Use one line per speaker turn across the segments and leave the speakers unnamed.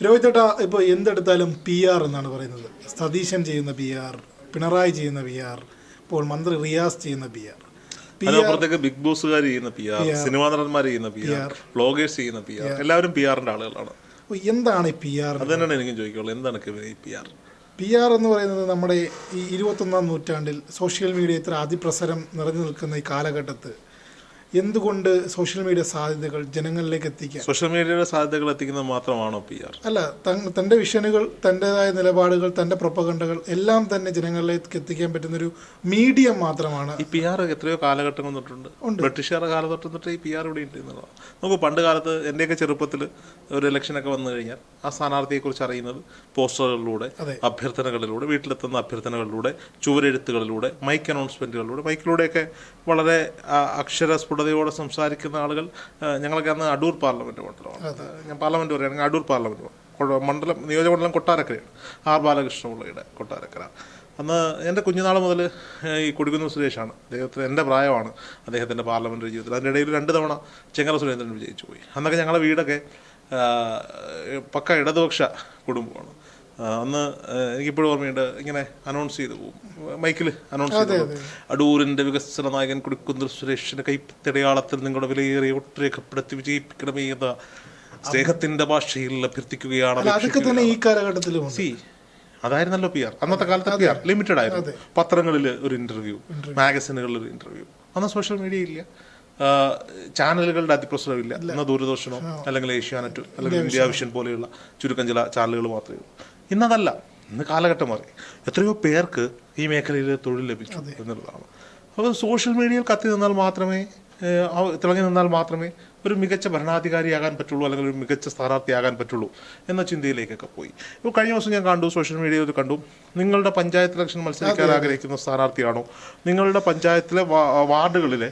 രോഹിത് ചേട്ടാ ഇപ്പോൾ എന്തെടുത്താലും P R എന്നാണ് പറയുന്നത്. സതീശൻ ചെയ്യുന്ന പി ആർ പിണറായി ചെയ്യുന്ന പി ആർ ഇപ്പോൾ മന്ത്രി റിയാസ് ചെയ്യുന്ന പി ആർ
അതിനപ്പുറത്തേക്ക് ബിഗ് ബോസുകാർ ചെയ്യുന്ന പി ആർ സിനിമാ നടന്മാർ ചെയ്യുന്ന പി ആർ ബ്ലോഗേഴ്സ് ചെയ്യുന്ന പി ആർ എല്ലാവരും പി ആറിന്റെ ആളുകളാണ്.
എന്താണ് ഈ പി ആർ
അത് തന്നെയാണ് എനിക്കും ചോദിക്കുള്ളൂ എന്താണ് പി ആർ
പി ആർ എന്ന് പറയുന്നത് നമ്മുടെ ഈ ഇരുപത്തൊന്നാം നൂറ്റാണ്ടിൽ സോഷ്യൽ മീഡിയ ഇത്ര അതിപ്രസരം നിറഞ്ഞു നിൽക്കുന്ന ഈ കാലഘട്ടത്ത് എന്തുകൊണ്ട് സോഷ്യൽ മീഡിയ സാധ്യതകൾ ജനങ്ങളിലേക്ക് എത്തിക്കുക
സോഷ്യൽ മീഡിയയുടെ സാധ്യതകൾ എത്തിക്കുന്നത് മാത്രമാണോ പി ആർ?
അല്ല തന്റെ തന്റെ വിഷനുകൾ തന്റെതായ നിലപാടുകൾ തന്റെ പ്രൊപ്പകണ്ടകൾ എല്ലാം തന്നെ ജനങ്ങളിലേക്ക് എത്തിക്കാൻ പറ്റുന്നൊരു മീഡിയം മാത്രമാണ്.
ഈ പി ആർ എത്രയോ കാലഘട്ടങ്ങൾ തൊട്ടുണ്ട് ബ്രിട്ടീഷുകാരുടെ കാലഘട്ടം തൊട്ട് ഈ പി ആർ ഇവിടെ ഉണ്ട് എന്നുള്ളതാണ്. നമുക്ക് പണ്ട് കാലത്ത് എന്റെയൊക്കെ ചെറുപ്പത്തിൽ ഒരു ഇലക്ഷനൊക്കെ വന്നു കഴിഞ്ഞാൽ ആ സ്ഥാനാർത്ഥിയെക്കുറിച്ച് അറിയുന്നത് പോസ്റ്ററുകളിലൂടെ
അതെ.
അഭ്യർത്ഥനകളിലൂടെ വീട്ടിലെത്തുന്ന അഭ്യർത്ഥനകളിലൂടെ ചുവരെഴുത്തുകളിലൂടെ മൈക്ക് അനൗൺസ്മെന്റുകളിലൂടെ മൈക്കിലൂടെയൊക്കെ വളരെ അക്ഷരസ്ഫുട അക്ഷര സ്ഫുടതയോടെ സംസാരിക്കുന്ന ആളുകൾ ഞങ്ങൾക്ക് അന്ന് അടൂർ പാർലമെന്റ് മണ്ഡലമാണ്. ഞാൻ പാർലമെന്റ് പറയുകയാണെങ്കിൽ അടൂർ പാർലമെന്റ് നിയോജക മണ്ഡലം നിയോജകമണ്ഡലം കൊട്ടാരക്കരയാണ്. ആർ ബാലകൃഷ്ണപിള്ളയുടെ കൊട്ടാരക്കര. അന്ന് എന്റെ കുഞ്ഞുനാൾ മുതൽ ഈ കൊടിക്കുന്ന് സുരേഷാണ്. അദ്ദേഹത്തിന് എന്റെ പ്രായമാണ് അദ്ദേഹത്തിന്റെ പാർലമെന്ററി ജീവിതത്തിൽ. അതിന്റെ ഇടയിൽ രണ്ട് തവണ ചെങ്ങറ സുരേന്ദ്രൻ വിജയിച്ചു പോയി അന്നൊക്കെ ഞങ്ങളുടെ വീടൊക്കെ പക്ക ഇടതുപക്ഷ കുടുംബമാണ്. അന്ന് എനിക്കിപ്പോഴും ഓർമ്മയുണ്ട് ഇങ്ങനെ അനൗൺസ് ചെയ്തു മൈക്കിൽ അനൗൺസ് ചെയ്തു. അടൂരിന്റെ വികസന നായകൻ കുടിക്കുന്ന സുരേഷിന്റെ കൈപ്പത്തിടയാളത്തിൽ നിങ്ങളുടെ വിലയേറിയ ഒട്ട് രേഖപ്പെടുത്തി വിജയിപ്പിക്കണമേ എന്ന സ്നേഹത്തിന്റെ ഭാഷയിൽ അഭ്യർത്ഥിക്കുകയാണ്
അതൊക്കെ തന്നെ ഈ കാലഘട്ടത്തിലും ഉണ്ട്.
സി അതായിരുന്നല്ലോ പി ആർ. അന്നത്തെ കാലത്ത് പി ആർ ലിമിറ്റഡ് ആയിരുന്നു. പത്രങ്ങളിൽ ഒരു ഇന്റർവ്യൂ മാഗസിനുകളിൽ ഒരു ഇന്റർവ്യൂ അന്ന് സോഷ്യൽ മീഡിയ ഇല്ല. ചാനലുകളുടെ അതിപ്രസരം ഇല്ല. അന്ന് ദൂരദർശനോ അല്ലെങ്കിൽ ഏഷ്യാനെറ്റ് അല്ലെങ്കിൽ ഇന്ത്യ വിഷൻ പോലെയുള്ള ചുരുക്കം ചില ചാനലുകൾ മാത്രമേ ഉള്ളൂ. ഇന്നതല്ല ഇന്ന് കാലഘട്ടം മാറി. എത്രയോ പേർക്ക് ഈ മേഖലയിൽ തൊഴിൽ ലഭിച്ചു എന്നുള്ളതാണ്. അപ്പോൾ സോഷ്യൽ മീഡിയയിൽ കത്തി നിന്നാൽ മാത്രമേ തിളങ്ങി നിന്നാൽ മാത്രമേ ഒരു മികച്ച ഭരണാധികാരിയാകാൻ പറ്റുള്ളൂ അല്ലെങ്കിൽ ഒരു മികച്ച സ്ഥാനാർത്ഥിയാകാൻ പറ്റുള്ളൂ എന്ന ചിന്തയിലേക്കൊക്കെ പോയി. ഇപ്പോൾ കഴിഞ്ഞ ദിവസം ഞാൻ കണ്ടു സോഷ്യൽ മീഡിയയിൽ കണ്ടു. നിങ്ങളുടെ പഞ്ചായത്ത് ഇലക്ഷൻ മത്സരിക്കാൻ ആഗ്രഹിക്കുന്ന സ്ഥാനാർത്ഥിയാണോ? നിങ്ങളുടെ പഞ്ചായത്തിലെ വാർഡുകളിലെ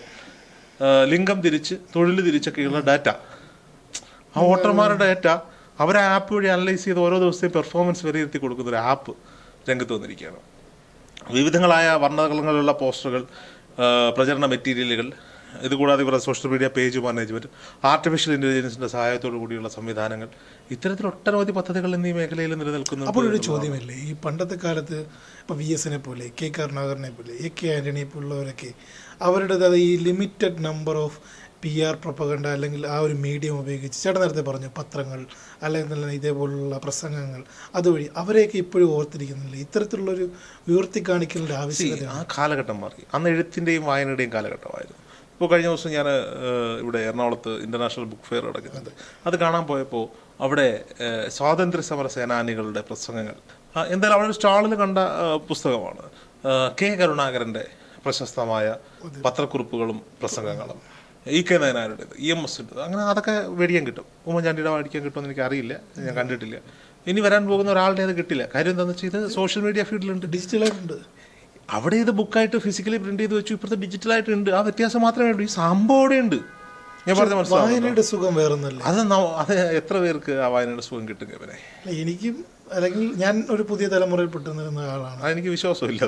ലിംഗം തിരിച്ച് തൊഴിൽ തിരിച്ചൊക്കെയുള്ള ഡാറ്റ. ആ വോട്ടർമാരുടെ ഡാറ്റ അവരെ ആപ്പ് വഴി അനലൈസ് ചെയ്ത് ഓരോ ദിവസത്തെയും പെർഫോമൻസ് വിലയിരുത്തി കൊടുക്കുന്ന ഒരു ആപ്പ് രംഗത്ത് വന്നിരിക്കുകയാണ്. വിവിധങ്ങളായ വർണകളങ്ങളിലുള്ള പോസ്റ്ററുകൾ ആ, പ്രചരണ മെറ്റീരിയലുകൾ ഇതുകൂടാതെ ഇവരുടെ social media page management artificial ഇന്റലിജൻസിന്റെ സഹായത്തോടു കൂടിയുള്ള സംവിധാനങ്ങൾ ഇത്തരത്തിൽ ഒട്ടനവധി പദ്ധതികൾ ഇന്ന് ഈ മേഖലയിൽ നിലനിൽക്കുന്നു
അപ്പോൾ ഒരു ചോദ്യമല്ലേ? ഈ പണ്ടത്തെ കാലത്ത് ഇപ്പോൾ വി എസിനെ പോലെ കെ കരുണാകരനെ പോലെ എ കെ ആന്റണിയെ പോലുള്ളവരൊക്കെ അവരുടേതായ ഈ limited number of P R propaganda അല്ലെങ്കിൽ ആ ഒരു മീഡിയം ഉപയോഗിച്ച് ചേട്ടൻ നേരത്തെ പറഞ്ഞു പത്രങ്ങൾ അല്ലെങ്കിൽ തന്നെ ഇതേപോലുള്ള പ്രസംഗങ്ങൾ അതുവഴി അവരെയൊക്കെ ഇപ്പോഴും ഓർത്തിരിക്കുന്നില്ല? ഇത്തരത്തിലുള്ളൊരു ഉയർത്തി കാണിക്കലിന്റെ ആവശ്യകത
ആ കാലഘട്ടം മാറി. അന്ന് എഴുത്തിന്റെയും വായനയുടെയും കാലഘട്ടമായിരുന്നു. ഇപ്പോൾ കഴിഞ്ഞ ദിവസം ഞാൻ ഇവിടെ എറണാകുളത്ത് ഇന്റർനാഷണൽ ബുക്ക് ഫെയർ നടക്കുന്നുണ്ട്. അത് കാണാൻ പോയപ്പോൾ അവിടെ സ്വാതന്ത്ര്യ സമര സേനാനികളുടെ പ്രസംഗങ്ങൾ. എന്തായാലും അവിടെ ഒരു സ്റ്റാളിൽ കണ്ട പുസ്തകമാണ് കെ കരുണാകരന്റെ പ്രശസ്തമായ പത്രക്കുറിപ്പുകളും പ്രസംഗങ്ങളും. ഇ കെ നയനാരുടേത് ഇ എം എസ് അങ്ങനെ അതൊക്കെ മേടിക്കാൻ കിട്ടും. ഉമ്മൻചാണ്ടിയുടെ മേടിക്കാൻ കിട്ടുമെന്ന് എനിക്ക് അറിയില്ല ഞാൻ കണ്ടിട്ടില്ല. ഇനി വരാൻ പോകുന്ന ഒരാളുടെ അത് കിട്ടില്ല. കാര്യം എന്താണെന്ന് വെച്ചാൽ ഇത് സോഷ്യൽ മീഡിയ ഫീൽഡിലുണ്ട്
ഡിജിറ്റലായിട്ടുണ്ട്.
അവിടെ ഇത് ബുക്കായിട്ട് ഫിസിക്കലി പ്രിന്റ് ചെയ്ത് വെച്ചു. ഇപ്പോഴത്തെ ഡിജിറ്റലായിട്ട് ഉണ്ട് ആ വ്യത്യാസം മാത്രമേ ഉള്ളൂ. ഈ സംഭവം അവിടെ ഉണ്ട് ഞാൻ പറഞ്ഞ മനസ്സിലാവും
വായനയുടെ സുഖം വേറൊന്നല്ല
അത് അത് എത്ര പേർക്ക് ആ വായനയുടെ സുഖം കിട്ടും ഇവനെ
എനിക്കും അല്ലെങ്കിൽ ഞാൻ ഒരു പുതിയ തലമുറയിൽ പെട്ടുനിരുന്ന ആളാണ്.
എനിക്ക് വിശ്വാസമില്ല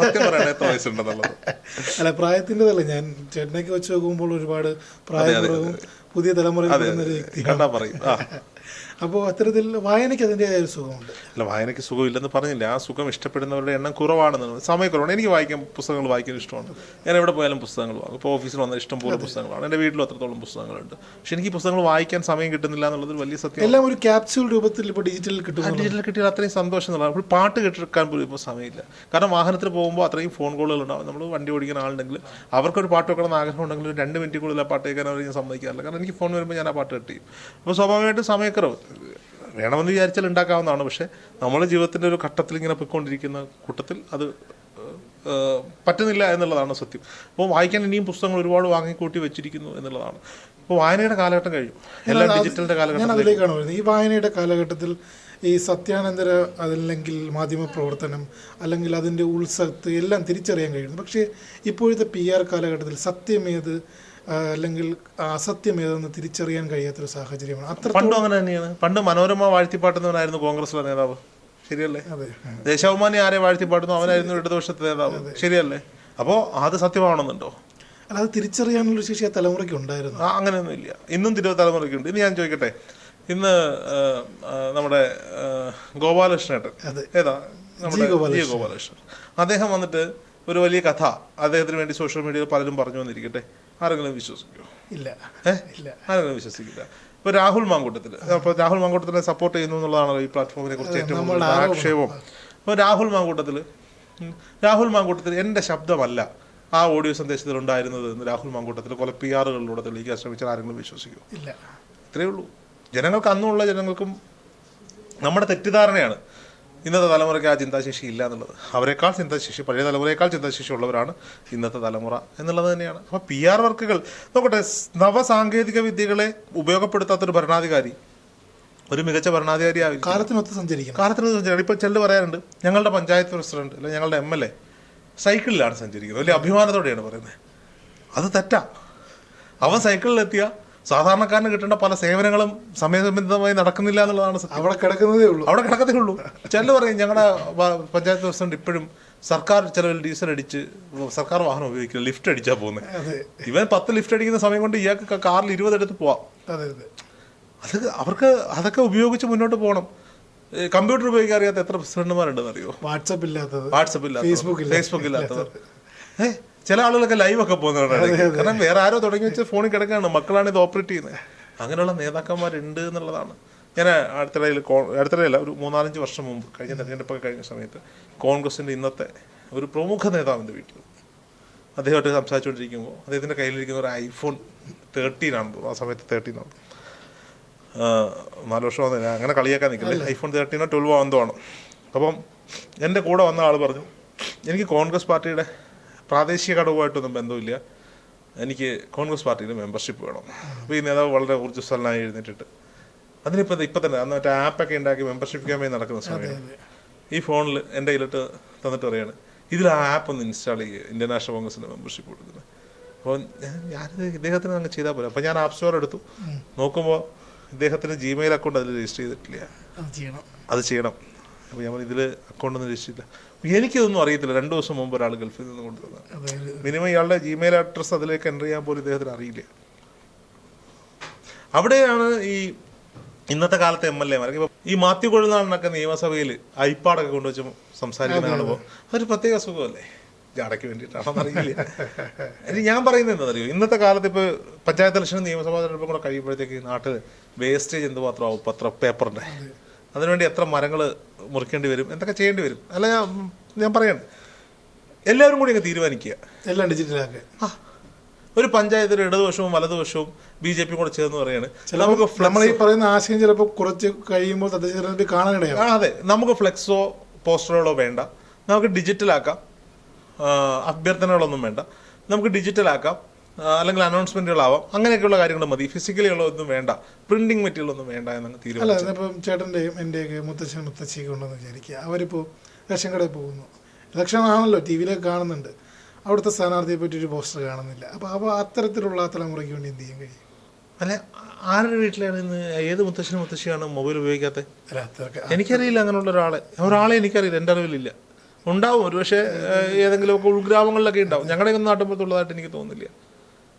സത്യം പറയണ എത്ര വയസ്സുണ്ടെന്നുള്ളത്.
അല്ല പ്രായത്തിന്റെതല്ല ഞാൻ ചേട്ടനൊക്കെ വെച്ച് നോക്കുമ്പോൾ ഒരുപാട് പ്രായപൂർവം പുതിയ തലമുറയിൽ ഒരു
പറയും. ആ.
അപ്പോൾ അത്തരത്തിൽ വായനയ്ക്ക് അതിന്റെതായ ഒരു സുഖമുണ്ട്.
അല്ല വായനയ്ക്ക് സുഖമില്ലെന്ന് പറഞ്ഞില്ല? ആ സുഖം ഇഷ്ടപ്പെടുന്നവരുടെ എണ്ണം കുറവാണെന്ന് സമയക്കുറവാണ്. എനിക്ക് വായിക്കാൻ പുസ്തകങ്ങൾ വായിക്കാൻ ഇഷ്ടമാണ്. ഞാൻ എവിടെ പോയാലും പുസ്തകങ്ങൾ വാങ്ങും ഇപ്പോൾ ഓഫീസിൽ വന്ന ഇഷ്ടം പോലെ പുസ്തകങ്ങളാണ്. എന്റെ വീട്ടിലും അത്രത്തോളം പുസ്തകങ്ങളുണ്ട്. പക്ഷെ എനിക്ക് പുസ്തകങ്ങൾ വായിക്കാൻ സമയം കിട്ടുന്നില്ല എന്നുള്ളത് വലിയ സത്യം.
എല്ലാം ഒരു ക്യാപ്സ്യൂൾ രൂപത്തിൽ ഇപ്പോൾ ഡിജിറ്റലിൽ കിട്ടും
ഡിജിറ്റൽ കിട്ടിയാൽ അത്രയും സന്തോഷം എന്നുള്ളതാണ്. അപ്പോൾ പാട്ട് കേട്ടെടുക്കാൻ പോലും ഇപ്പോൾ സമയമില്ല. കാരണം വാഹനത്തിൽ പോകുമ്പോൾ അത്രയും ഫോൺ കോളുകൾ ഉണ്ടാവും നമ്മൾ വണ്ടി ഓടിക്കുന്ന ആളുണ്ടെങ്കിൽ അവർക്കൊരു പാട്ട് വെക്കണം എന്ന് ആഗ്രഹം ഉണ്ടെങ്കിൽ ഒരു രണ്ട് മിനിറ്റ് കൂടുതൽ ആ പാട്ട് കേൾക്കാൻ അവർ ഞാൻ സമ്മതിക്കാറില്ല. കാരണം എനിക്ക് ഫോൺ വരുമ്പോൾ ഞാൻ ആ പാട്ട് കട്ട് ചെയ്യും. അപ്പോൾ സ്വാഭാവികമായിട്ട് സമയക്കുറവ്. വേണമെന്ന് വിചാരിച്ചാൽ ഉണ്ടാക്കാവുന്നതാണ്. പക്ഷേ നമ്മുടെ ജീവിതത്തിന്റെ ഒരു ഘട്ടത്തിൽ ഇങ്ങനെ പോയിക്കൊണ്ടിരിക്കുന്ന കൂട്ടത്തിൽ അത് പറ്റുന്നില്ല എന്നുള്ളതാണ് സത്യം. അപ്പോൾ വായിക്കാൻ ഇനിയും പുസ്തകങ്ങൾ ഒരുപാട് വാങ്ങിക്കൂട്ടി വെച്ചിരിക്കുന്നു എന്നുള്ളതാണ്. ഇപ്പോൾ വായനയുടെ കാലഘട്ടം കഴിയും എല്ലാ ഡിജിറ്റലിന്റെ കാലഘട്ടം
ഈ വായനയുടെ കാലഘട്ടത്തിൽ ഈ സത്യാനന്തര അതല്ലെങ്കിൽ മാധ്യമ പ്രവർത്തനം അല്ലെങ്കിൽ അതിന്റെ ഉത്സവത്ത് എല്ലാം തിരിച്ചറിയാൻ കഴിയുന്നു. പക്ഷേ ഇപ്പോഴത്തെ പി ആർ കാലഘട്ടത്തിൽ സത്യമേത് അല്ലെങ്കിൽ അസത്യമേതെന്ന് തിരിച്ചറിയാൻ കഴിയാത്തൊരു സാഹചര്യമാണ്. അത്ര
പണ്ടും അങ്ങനെ തന്നെയാണ്. പണ്ട് മനോരമ വാഴ്ത്തിപ്പാട്ടുന്നവനായിരുന്നു കോൺഗ്രസിലെ നേതാവ്. ശരിയല്ലേ?
അതെ.
ദേശാഭിമാനി ആരെ വാഴ്ത്തിപ്പാട്ടുന്നു അവനായിരുന്നു ഇടതുപക്ഷത്തെ നേതാവ്. ശരിയല്ലേ? അപ്പോൾ അത് സത്യമാവണമെന്നുണ്ടോ
അല്ല അത് തിരിച്ചറിയാനുള്ള ശേഷി ആ തലമുറയ്ക്ക് ഉണ്ടായിരുന്നു.
അങ്ങനെയൊന്നും ഇല്ല ഇന്നും തിരുവ തലമുറയ്ക്കുണ്ട്. ഇനി ഞാൻ ചോദിക്കട്ടെ? ഇന്ന് നമ്മുടെ ഗോപാലകൃഷ്ണേട്ടൻ ഏതാ? നമ്മുടെ ജി ഗോപാലകൃഷ്ണൻ. അദ്ദേഹം വന്നിട്ട് ഒരു വലിയ കഥ അദ്ദേഹത്തിന് വേണ്ടി സോഷ്യൽ മീഡിയയിൽ പലരും പറഞ്ഞു വന്നിരിക്കട്ടെ. ആരെങ്കിലും വിശ്വസിക്കുമോ
ഇല്ല. ഇല്ല.
ആരെങ്കിലും വിശ്വസിക്കില്ല. ഇപ്പൊ രാഹുൽ മാങ്കൂട്ടത്തിൽ അപ്പൊ രാഹുൽ മാങ്കൂട്ടത്തിനെ സപ്പോർട്ട് ചെയ്യുന്നു എന്നുള്ളതാണല്ലോ ഈ പ്ലാറ്റ്ഫോമിനെ കുറിച്ച് ഏറ്റവും കൂടുതൽ ആക്ഷേപം. അപ്പൊ രാഹുൽ മാങ്കൂട്ടത്തിൽ രാഹുൽ മാങ്കൂട്ടത്തിൽ എന്റെ ശബ്ദമല്ല ആ ഓഡിയോ സന്ദേശത്തിൽ ഉണ്ടായിരുന്നത് എന്ന് രാഹുൽ മാങ്കൂട്ടത്തിൽ കൊല പി ആറുകളിലൂടെ തെളിയിക്കാൻ ശ്രമിച്ചാൽ ആരെങ്കിലും വിശ്വസിക്കുമോ
ഇല്ല.
ഇത്രയേ ഉള്ളൂ. ജനങ്ങൾക്ക് അന്നുള്ള ജനങ്ങൾക്കും നമ്മുടെ തെറ്റിദ്ധാരണയാണ് ഇന്നത്തെ തലമുറയ്ക്ക് ആ ചിന്താശേഷി ഇല്ല എന്നുള്ളത്. അവരെക്കാൾ ചിന്താശേഷി പഴയ തലമുറയേക്കാൾ ചിന്താശേഷി ഉള്ളവരാണ് ഇന്നത്തെ തലമുറ എന്നുള്ളത് തന്നെയാണ്. അപ്പോൾ പി ആർ വർക്കുകൾ നോക്കട്ടെ നവസാങ്കേതിക വിദ്യകളെ ഉപയോഗപ്പെടുത്താത്തൊരു ഭരണാധികാരി ഒരു മികച്ച ഭരണാധികാരി ആവില്ല.
കാലത്തിനൊത്ത് സഞ്ചരിക്കും
കാലത്തിനൊത്ത് സഞ്ചരിക്കണം. ഇപ്പോൾ ചെല്ലു പറയാറുണ്ട് ഞങ്ങളുടെ പഞ്ചായത്ത് പ്രസിഡന്റ് അല്ലെങ്കിൽ ഞങ്ങളുടെ എം എൽ എ സൈക്കിളിലാണ് സഞ്ചരിക്കുന്നത്. വലിയ അഭിമാനത്തോടെയാണ് പറയുന്നത്. അത് തെറ്റാ. അവൻ സൈക്കിളിലെത്തിയ സാധാരണക്കാരന് കിട്ടേണ്ട പല സേവനങ്ങളും സമയബന്ധിതമായി നടക്കുന്നില്ല എന്നുള്ളതാണ്
അവിടെ കിടക്കുന്നതേ ഉള്ളൂ.
അവിടെ കിടക്കത്തേ ഉള്ളൂ. ചിലർ പറയും ഞങ്ങളുടെ പഞ്ചായത്ത് പ്രസിഡന്റ് ഇപ്പോഴും സർക്കാർ ചിലവിൽ ഡീസൽ അടിച്ച് സർക്കാർ വാഹനം ഉപയോഗിക്കുന്നത് ലിഫ്റ്റ് അടിച്ചാ പോകുന്നത് ഇവൻ പത്ത് ലിഫ്റ്റ് അടിക്കുന്ന സമയം കൊണ്ട് ഇയാൾക്ക് കാറിൽ ഇരുപത് എടുത്ത് പോവാം.
അതെ
അവർക്ക് അതൊക്കെ ഉപയോഗിച്ച് മുന്നോട്ട് പോകണം കമ്പ്യൂട്ടർ ഉപയോഗിക്കാൻ അറിയാത്ത എത്ര പ്രസിഡന്റുമാരുണ്ടെന്ന് അറിയോ
വാട്സപ്പ് ഇല്ലാത്തത്.
വാട്സപ്പ് ഇല്ലാത്തത്
ഫേസ്ബുക്ക് ഇല്ലാത്തത്.
ഫേസ്ബുക്ക് ഇല്ലാത്തത് ഏ ചില ആളുകളൊക്കെ ലൈവ് ഒക്കെ പോകുന്നവരാണ് കാരണം വേറെ ആരോ തുടങ്ങി വെച്ച് ഫോണിൽ കിടക്കുകയാണ് മക്കളാണ് ഇത് ഓപ്പറേറ്റ് ചെയ്യുന്നത്. അങ്ങനെയുള്ള നേതാക്കന്മാരുണ്ട് എന്നുള്ളതാണ്. ഞാൻ അടുത്തിടയിൽ അടുത്തിടയില്ല ഒരു മൂന്നാലഞ്ച് വർഷം മുമ്പ് കഴിഞ്ഞ തെരഞ്ഞെടുപ്പൊക്കെ കഴിഞ്ഞ സമയത്ത് കോൺഗ്രസിന്റെ ഇന്നത്തെ ഒരു പ്രമുഖ നേതാവിന്റെ വീട്ടിൽ അദ്ദേഹമായിട്ട് സംസാരിച്ചുകൊണ്ടിരിക്കുമ്പോൾ അദ്ദേഹത്തിന്റെ കയ്യിലിരിക്കുന്ന ഒരു ഐഫോൺ തേർട്ടീൻ ആണ് ആ സമയത്ത് തേർട്ടീൻ ആണ് നാല് വർഷം വന്നില്ല അങ്ങനെ കളിയാക്കാൻ നിൽക്കില്ല. ഐഫോൺ തേർട്ടീനോ ട്വൽവോ എന്തോ ആണ് അപ്പം എന്റെ കൂടെ വന്ന ആൾ പറഞ്ഞു എനിക്ക് കോൺഗ്രസ് പാർട്ടിയുടെ പ്രാദേശിക ഘടകമായിട്ടൊന്നും ബന്ധമില്ല. എനിക്ക് കോൺഗ്രസ് പാർട്ടിയിൽ മെമ്പർഷിപ്പ് വേണം. അപ്പോൾ ഈ നേതാവ് വളരെ ഊർജസ്വലനായി എഴുന്നേറ്റിട്ട്. അതിനിപ്പോൾ ഇപ്പം തന്നെ അന്ന് മറ്റേ ആപ്പൊക്കെ ഉണ്ടാക്കി മെമ്പർഷിപ്പ് ക്യാമ്പയിൻ നടക്കുന്ന സമയം. ഈ ഫോണിൽ എന്റെ കയ്യിലിട്ട് തന്നിട്ട് പറയാണ് ഇതിൽ ആ ആപ്പ് ഒന്ന് ഇൻസ്റ്റാൾ ചെയ്യുക ഇന്ത്യൻ നാഷണൽ കോൺഗ്രസിന്റെ മെമ്പർഷിപ്പ് കൊടുക്കുന്നത് അപ്പോൾ ഞാൻ ഞാനിത് ഇദ്ദേഹത്തിന് അങ്ങ് ചെയ്താൽ പോലെ അപ്പോൾ ഞാൻ ആപ്പ് സ്റ്റോർ എടുത്തു. നോക്കുമ്പോൾ ഇദ്ദേഹത്തിന് ജിമെയിൽ അക്കൗണ്ട് അതിൽ രജിസ്റ്റർ ചെയ്തിട്ടില്ല.
അത് ചെയ്യണം.
അത് ചെയ്യണം. അപ്പോൾ ഞാൻ ഇതിൽ അക്കൗണ്ട് ഒന്നും രജിസ്റ്റർ ചെയ്തില്ല എനിക്കിതൊന്നും അറിയത്തില്ല. രണ്ടു ദിവസം മുമ്പ് ഒരാൾ ഗൾഫിൽ നിന്ന് കൊണ്ടുവന്നത് മിനിമം ഇയാളുടെ ജിമെയിൽ അഡ്രസ്സ് അതിലേക്ക് എന്റർ ചെയ്യാൻ പോലും ഇദ്ദേഹത്തിന് അറിയില്ല. അവിടെയാണ് ഈ ഇന്നത്തെ കാലത്തെ എം എൽ എമാർ. ഈ മാത്യു കൊഴുന്നാളിനൊക്കെ നിയമസഭയിൽ ഐപാഡൊക്കെ കൊണ്ടുവച്ച് സംസാരിക്കുന്ന കാണുമ്പോൾ അതൊരു പ്രത്യേക സുഖമല്ലേ ജാടയ്ക്ക് വേണ്ടിയിട്ടാണെന്ന് അറിയില്ല. ഇനി ഞാൻ പറയുന്നത് എന്താണെന്നറിയോ? ഇന്നത്തെ കാലത്ത് ഇപ്പോൾ പഞ്ചായത്ത് ഇലക്ഷനും നിയമസഭാ തെരഞ്ഞെടുപ്പും കൂടെ കഴിയുമ്പോഴത്തേക്ക് നാട്ടിൽ വേസ്റ്റേജ് എന്തുമാത്രമാവും പത്ര പേപ്പറിന്റെ അതിനുവേണ്ടി എത്ര മരങ്ങൾ മുറിക്കേണ്ടി വരും എന്തൊക്കെ ചെയ്യേണ്ടി വരും? അല്ല ഞാൻ ഞാൻ പറയാണ് എല്ലാവരും കൂടി അങ്ങ് തീരുമാനിക്കുക.
എല്ലാം ഡിജിറ്റലാക്കുക
ആ, ഒരു പഞ്ചായത്തിൽ ഇടതുവശവും വലതുവശവും ബി ജെ പി കൂടെ ചേർന്ന് പറയാണ്. നമുക്ക്
നമ്മൾ ഈ പറയുന്ന ആശയം ചിലപ്പോൾ കുറച്ച് കഴിയുമ്പോൾ തദ്ദേശ തെരഞ്ഞെടുപ്പ്
കാണാനിടയാണ് അതെ. നമുക്ക് ഫ്ലെക്സോ പോസ്റ്ററുകളോ വേണ്ട. നമുക്ക് ഡിജിറ്റലാക്കാം. അഭ്യർത്ഥനകളൊന്നും വേണ്ട. നമുക്ക് ഡിജിറ്റലാക്കാം. അല്ലെങ്കിൽ അനൗൺസ്മെന്റുകളാവാം അങ്ങനെയൊക്കെയുള്ള കാര്യങ്ങൾ മതി. ഫിസിക്കലി ഉള്ളതൊന്നും വേണ്ട. പ്രിന്റിംഗ് മെറ്റീരിയൽ ഒന്നും വേണ്ട എന്നങ്ങ്
അല്ല
തീരുമാനിച്ചു
ഇപ്പം ചേട്ടന്റെയും എന്റെയൊക്കെ മുത്തച്ഛൻ മുത്തശ്ശിയൊക്കെ ഉണ്ടെന്ന് വിചാരിക്കുക. അവരിപ്പോൾ റേഷൻ കടയിൽ പോകുന്നു. ഇലക്ഷൻ ആണല്ലോ ടി വിയിലൊക്കെ കാണുന്നുണ്ട്. അവിടുത്തെ സ്ഥാനാർത്ഥിയെ പറ്റി ഒരു പോസ്റ്റർ കാണുന്നില്ല. അപ്പോൾ അപ്പോൾ അത്തരത്തിലുള്ള തലമുറയ്ക്ക് വേണ്ടി എന്ത് ചെയ്യാൻ കഴിയും?
അല്ലെ ആരുടെ വീട്ടിലാണ് ഇന്ന് ഏത് മുത്തശ്ശനും മുത്തശ്ശിയാണ് മൊബൈൽ ഉപയോഗിക്കാത്തത്
അല്ല
എനിക്കറിയില്ല അങ്ങനെയുള്ള ഒരാളെ. ഒരാളെ എനിക്കറിയില്ല എന്റെ അറിവിലില്ല. ഉണ്ടാവും ഒരുപക്ഷെ പക്ഷേ ഏതെങ്കിലുമൊക്കെ ഉൾഗ്രാമങ്ങളിലൊക്കെ ഉണ്ടാവും. ഞങ്ങളുടെ ഒന്നും നാട്ടുമ്പുറത്തുള്ളതായിട്ട് എനിക്ക് തോന്നുന്നില്ല.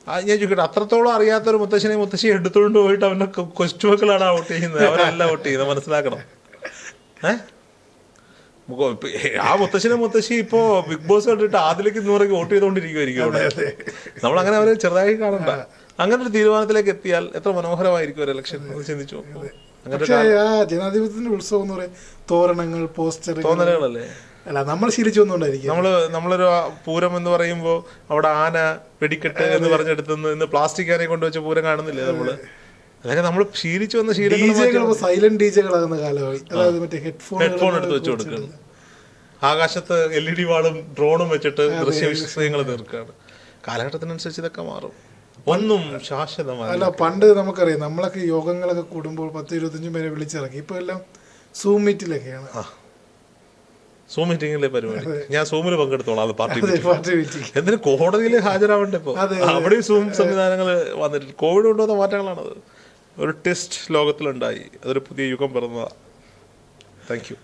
ഞാൻ ചോദിക്കട്ടെ അത്രത്തോളം അറിയാത്തൊരു മുത്തശ്ശനെ മുത്തശ്ശി എടുത്തുകൊണ്ട് പോയിട്ട് അവന്റെ കൊച്ചുമക്കളാണ് ഔട്ട് ചെയ്യുന്നത്. അവരെല്ലാം ഔട്ട് ചെയ്യുന്നത് മനസ്സിലാക്കണം. മുഖം ആ മുത്തശ്ശനെ മുത്തശ്ശി ഇപ്പോ ബിഗ് ബോസ് കണ്ടിട്ട് ആദിലേക്ക് നൂറൊക്കെ വോട്ട് ചെയ്തുകൊണ്ടിരിക്കുമായിരിക്കും അവിടെ. നമ്മൾ അങ്ങനെ അവരെ ചെറുതായി കാണണ്ട. അങ്ങനെ ഒരു തീരുമാനത്തിലേക്ക് എത്തിയാൽ എത്ര മനോഹരമായിരിക്കും ഒരു ഇലക്ഷൻ ചിന്തിച്ചു
പക്ഷേ ആ ജനാധിപത്യത്തിന്റെ ഉത്സവം എന്ന് പറയാം തോരണങ്ങൾ പോസ്റ്റർ
തോന്നലുകളല്ലേ?
അല്ല നമ്മൾ ശീലിച്ചൊന്നുകൊണ്ടായിരിക്കും
നമ്മൾ നമ്മളൊരു പൂരം എന്ന് പറയുമ്പോ അവിടെ ആന വെടിക്കെട്ട് എന്ന് പറഞ്ഞെടുത്തുനിന്ന് ഇന്ന് പ്ലാസ്റ്റിക് ആനയെ കൊണ്ടുവച്ച പൂരം കാണുന്നില്ലേ നമ്മൾ? അതൊക്കെ നമ്മൾ ശീലിച്ചു വന്ന ശീലങ്ങൾ
സൈലന്റ് ഡീജകളാകുന്ന കാലമായി. അതായത് മറ്റേ ഹെഡ്ഫോൺ
ഹെഡ്ഫോൺ എടുത്ത് വെച്ച് കൊടുക്കുന്നു ആകാശത്ത് എൽ ഇ ഡി വാളും ഡ്രോണും വെച്ചിട്ട് ദൃശ്യവിഷയങ്ങൾ തീർക്കുകയാണ് കാലഘട്ടത്തിനനുസരിച്ച് ഇതൊക്കെ മാറും. ഒന്നും ശാശ്വതമായി
അല്ല പണ്ട് നമുക്കറിയാം നമ്മളൊക്കെ യോഗങ്ങളൊക്കെ കൂടുമ്പോൾ പത്ത് ഇരുപത്തഞ്ചും പേരെ വിളിച്ചിറങ്ങി. ഇപ്പൊ എല്ലാം സൂം മീറ്റിലൊക്കെയാണ്
സൂം മീറ്റിംഗിലെ പരിപാടി? ഞാൻ സൂമിൽ പങ്കെടുത്തോളാം അത് പാർട്ടി എന്തിനു കോടതിയിൽ ഹാജരാവണ്ടേ
ഇപ്പോൾ
അവിടെ സൂം സംവിധാനങ്ങൾ വന്നിട്ട് കോവിഡ് കൊണ്ടുവന്ന മാറ്റങ്ങളാണത്. ഒരു ടെസ്റ്റ് ലോകത്തിലുണ്ടായി. അതൊരു പുതിയ യുഗം പിറന്നതാ. Thank you